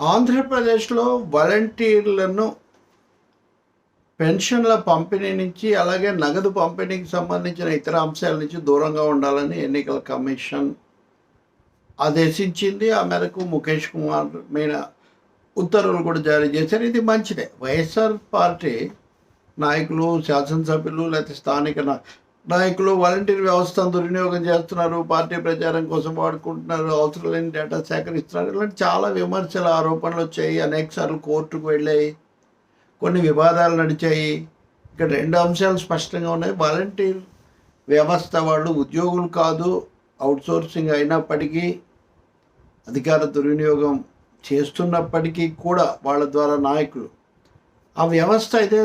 ఆంధ్రప్రదేశ్లో వాలంటీర్లను పెన్షన్ల పంపిణీ నుంచి అలాగే నగదు పంపిణీకి సంబంధించిన ఇతర అంశాల నుంచి దూరంగా ఉండాలని ఎన్నికల కమిషన్ ఆదేశించింది. ఆ మేరకు ముఖేష్ కుమార్ మీద ఉత్తర్వులు కూడా జారీ చేశారు. ఇది మంచిదే. వైఎస్ఆర్ పార్టీ నాయకులు శాసనసభ్యులు లేకపోతే స్థానిక నాయకులు వాలంటీర్ వ్యవస్థను దుర్వినియోగం చేస్తున్నారు. పార్టీ ప్రచారం కోసం వాడుకుంటున్నారు. అవసరం లేని డేటా సేకరిస్తున్నారు. ఇలాంటి చాలా విమర్శల ఆరోపణలు వచ్చాయి. అనేకసార్లు కోర్టుకు వెళ్ళాయి. కొన్ని వివాదాలు నడిచాయి. ఇక్కడ రెండు అంశాలు స్పష్టంగా ఉన్నాయి. వాలంటీర్ వ్యవస్థ వాళ్ళు ఉద్యోగులు కాదు అవుట్సోర్సింగ్ అయినప్పటికీ అధికార దుర్వినియోగం చేస్తున్నప్పటికీ కూడా వాళ్ళ ద్వారా నాయకులు. ఆ వ్యవస్థ అయితే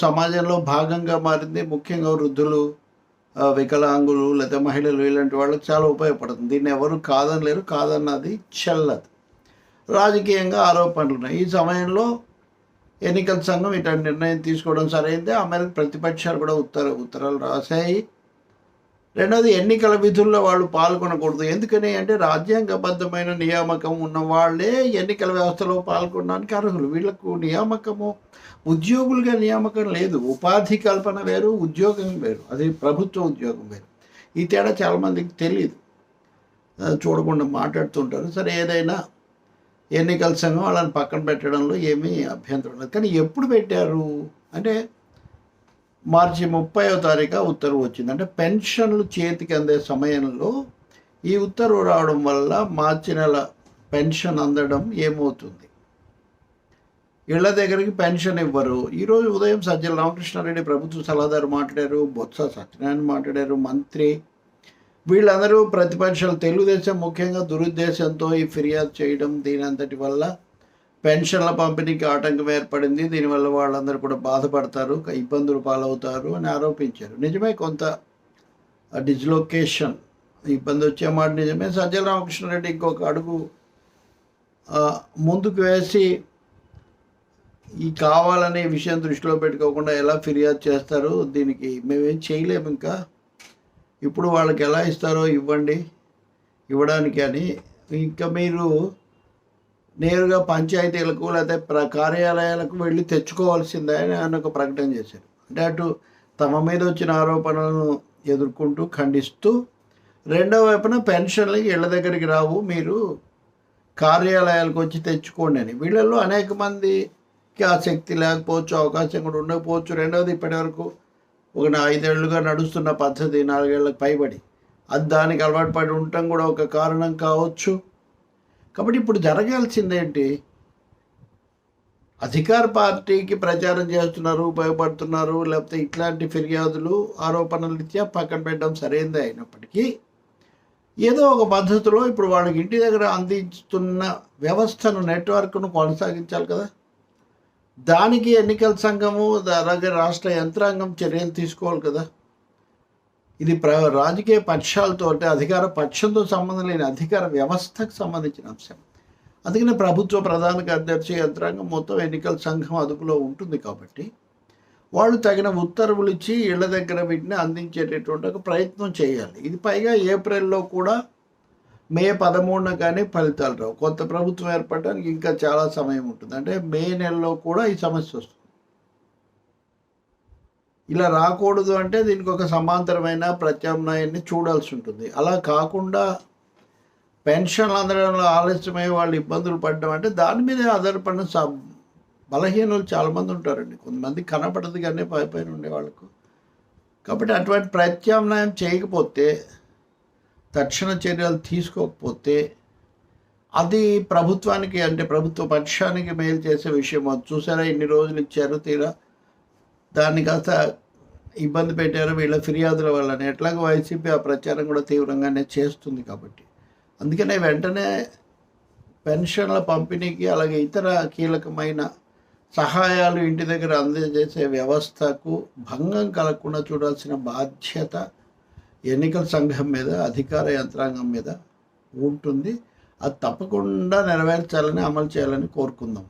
సమాజంలో భాగంగా మారింది. ముఖ్యంగా వృద్ధులు వికలాంగులు లేదా మహిళలు ఇలాంటి వాళ్ళకి చాలా ఉపయోగపడుతుంది. దీన్ని ఎవరు కాదనలేరు కాదన్నది చెల్లదు. రాజకీయంగా ఆరోపణలు ఉన్నాయి. ఈ సమయంలో ఎన్నికల సంఘం ఇటువంటి నిర్ణయం తీసుకోవడం సరైందే. ఆ మేరకు ప్రతిపక్షాలు కూడా ఉత్తర ఉత్తరాలు రాశాయి. రెండవది ఎన్నికల విధుల్లో వాళ్ళు పాల్గొనకూడదు. ఎందుకని అంటే రాజ్యాంగబద్ధమైన నియామకం ఉన్న వాళ్ళే ఎన్నికల వ్యవస్థలో పాల్గొనడానికి అర్హులు. వీళ్ళకు నియామకము ఉద్యోగులుగా నియామకం లేదు. ఉపాధి కల్పన వేరు ఉద్యోగం వేరు. అది ప్రభుత్వ ఉద్యోగం వేరు. ఈ తేడా చాలామందికి తెలియదు చూడకుండా మాట్లాడుతుంటారు. సరే ఏదైనా ఎన్నికల సంఘం వాళ్ళని పక్కన పెట్టడంలో ఏమీ అభ్యంతరం లేదు. కానీ ఎప్పుడు పెట్టారు? అంటే మార్చి ముప్పైవ తారీఖు ఉత్తర్వు వచ్చింది. అంటే పెన్షన్లు చేతికి అందే సమయంలో ఈ ఉత్తర్వు రావడం వల్ల మార్చి నెల పెన్షన్ అందడం ఏమవుతుంది? ఇళ్ళ దగ్గరికి పెన్షన్ ఇవ్వరు. ఈరోజు ఉదయం సజ్జల రామకృష్ణారెడ్డి ప్రభుత్వ సలహాదారు మాట్లాడారు బొత్స సత్యనారాయణ మాట్లాడారు మంత్రి. వీళ్ళందరూ ప్రతిపక్షాలు తెలుగుదేశం ముఖ్యంగా దురుద్దేశంతో ఈ ఫిర్యాదు చేయడం దీని అంతటి వల్ల పెన్షన్ల పంపిణీకి ఆటంకం ఏర్పడింది. దీనివల్ల వాళ్ళందరూ కూడా బాధపడతారు ఇబ్బందులు పాలవుతారు అని ఆరోపించారు. నిజమే కొంత డిజ్లొకేషన్. ఇబ్బంది వచ్చే మాట నిజమే. సజ్జల రామకృష్ణారెడ్డి ఇంకొక అడుగు ముందుకు వేసి ఈ కావాలనే విషయం దృష్టిలో పెట్టుకోకుండా ఎలా ఫిర్యాదు చేస్తారు? దీనికి మేమేం చేయలేము ఇంకా. ఇప్పుడు వాళ్ళకి ఎలా ఇస్తారో ఇవ్వండి ఇవ్వడానికి అని. ఇంకా మీరు నేరుగా పంచాయతీలకు లేకపోతే ప్ర కార్యాలయాలకు వెళ్ళి తెచ్చుకోవాల్సిందే అని ఆయన ఒక ప్రకటన చేశారు. అంటే అటు తమ మీద వచ్చిన ఆరోపణలను ఎదుర్కొంటూ ఖండిస్తూ రెండో వైపున పెన్షన్లకి ఇళ్ళ దగ్గరికి రావు మీరు కార్యాలయాలకు వచ్చి తెచ్చుకోండి అని. వీళ్ళల్లో అనేక మందికి ఆ శక్తి లేకపోవచ్చు అవకాశం కూడా ఉండకపోవచ్చు. రెండవది ఇప్పటివరకు ఒక ఐదేళ్ళుగా నడుస్తున్న పద్ధతి నాలుగేళ్ళకు పైబడి. అది దానికి అలవాటు పడి ఉండటం కూడా ఒక కారణం కావచ్చు. కాబట్టి ఇప్పుడు జరగాల్సిందేంటి? అధికార పార్టీకి ప్రచారం చేస్తున్నారు ఉపయోగపడుతున్నారు లేకపోతే ఇట్లాంటి ఫిర్యాదులు ఆరోపణలు ఇచ్చా పక్కన పెట్టడం సరైనదే అయినప్పటికీ ఏదో ఒక పద్ధతిలో ఇప్పుడు వాళ్ళకి ఇంటి దగ్గర అందిస్తున్న వ్యవస్థను నెట్వర్క్ను కొనసాగించాలి కదా. దానికి ఎన్నికల సంఘము అలాగే రాష్ట్ర యంత్రాంగం చర్యలు తీసుకోవాలి కదా. ఇది ప్ర రాజకీయ పక్షాలతో అంటే అధికార పక్షంతో సంబంధం లేని అధికార వ్యవస్థకు సంబంధించిన అంశం. అందుకనే ప్రభుత్వ ప్రధాన కార్యదర్శి యంత్రాంగం మొత్తం ఎన్నికల సంఘం అదుపులో ఉంటుంది కాబట్టి వాళ్ళు తగిన ఉత్తర్వులు ఇచ్చి ఇళ్ళ దగ్గర వీటిని అందించేటటువంటి ఒక ప్రయత్నం చేయాలి. ఇది పైగా ఏప్రిల్లో కూడా మే పదమూడున కానీ ఫలితాలు రావు. కొత్త ప్రభుత్వం ఏర్పడడానికి ఇంకా చాలా సమయం ఉంటుంది. అంటే మే నెలలో కూడా ఈ సమస్య వస్తుంది. ఇలా రాకూడదు అంటే దీనికి ఒక సమాంతరమైన ప్రత్యామ్నాయాన్ని చూడాల్సి ఉంటుంది. అలా కాకుండా పెన్షన్లు అందడంలో ఆలస్యమై వాళ్ళు ఇబ్బందులు పడడం అంటే దాని మీదే ఆధారపడిన స బలహీనులు చాలామంది ఉంటారండి. కొంతమంది కనపడదు కానీ పై పైన ఉండే వాళ్ళకు. కాబట్టి అటువంటి ప్రత్యామ్నాయం చేయకపోతే తక్షణ చర్యలు తీసుకోకపోతే అది ప్రభుత్వానికి అంటే ప్రభుత్వ పక్షానికి మేలు చేసే విషయం. అది చూసారా? ఇన్ని రోజులు ఇచ్చారు తీరా? దాన్ని కాస్త ఇబ్బంది పెట్టారు. వీళ్ళ ఫిర్యాదుల వల్లనే. ఎట్లాగో వైసీపీ ఆ ప్రచారం కూడా తీవ్రంగానే చేస్తుంది కాబట్టి. అందుకనే వెంటనే పెన్షన్ల పంపిణీకి అలాగే ఇతర కీలకమైన సహాయాలు ఇంటి దగ్గర అందజేసే వ్యవస్థకు భంగం కలగకుండా చూడాల్సిన బాధ్యత ఎన్నికల సంఘం మీద అధికార యంత్రాంగం మీద ఉంటుంది. అది తప్పకుండా నెరవేర్చాలని అమలు చేయాలని కోరుకుందాం.